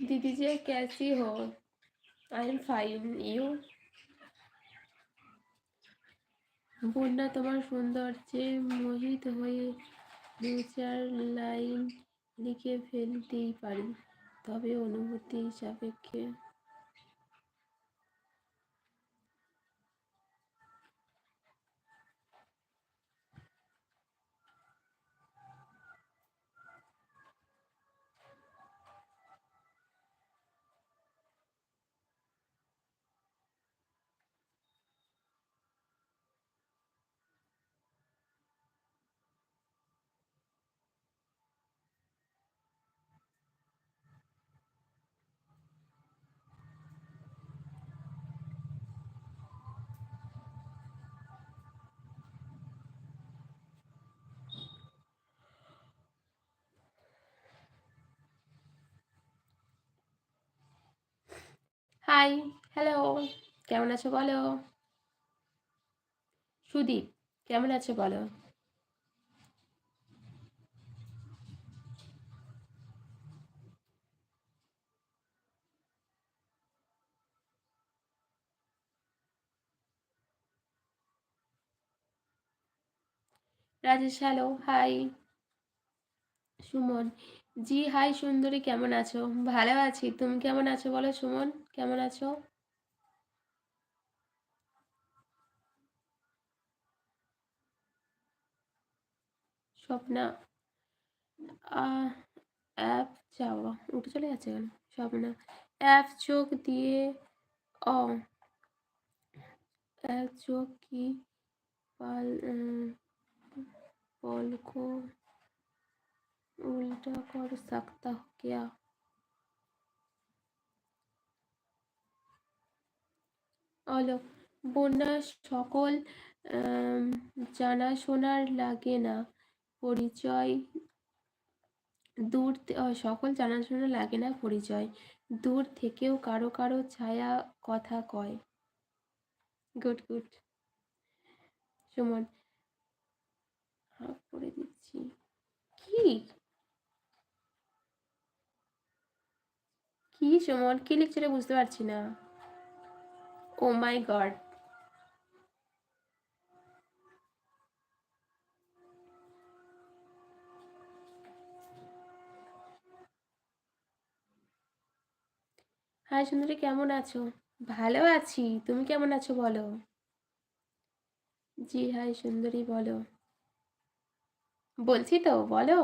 दीदी जी कैसी हो आई एम फाइन यू বন্যা তোমার সৌন্দর্যে মোহিত হয়ে দু চার লাইন লিখে ফেলতেই পারি তবে অনুভূতি সাপেক্ষে হাই হ্যালো কেমন আছো বলো? সুদীপ কেমন আছো বলো? Rajesh hello hi Suman ji, hi সুন্দরী, কেমন আছো? ভালো আছি। তুমি কেমন আছো বলো সুমন? কেমন আছো? স্বপ্না অ্যাপ যাওয়া উঠে চলে যাচ্ছে কেন? স্বপ্না, অ্যাপ, চোখ দিয়ে, অ এক চোখ কি, পাল पल উল্টা কর सकता हो क्या অলোক বন্যা সকল জানাশোনার লাগে না পরিচয় দূর সকল জানাশোনা লাগে না পরিচয় দূর থেকেও কারো কারো ছায়া কথা কয় গুড গুড সুমন হাফ করে দিচ্ছি কি কি সুমন কি লিখছে বুঝতে পারছি না। ও মাই গড হাই সুন্দরী, কেমন আছো? ভালো আছি। তুমি কেমন আছো বলো? জি হাই সুন্দরী, বলো। বলছি তো, বলো।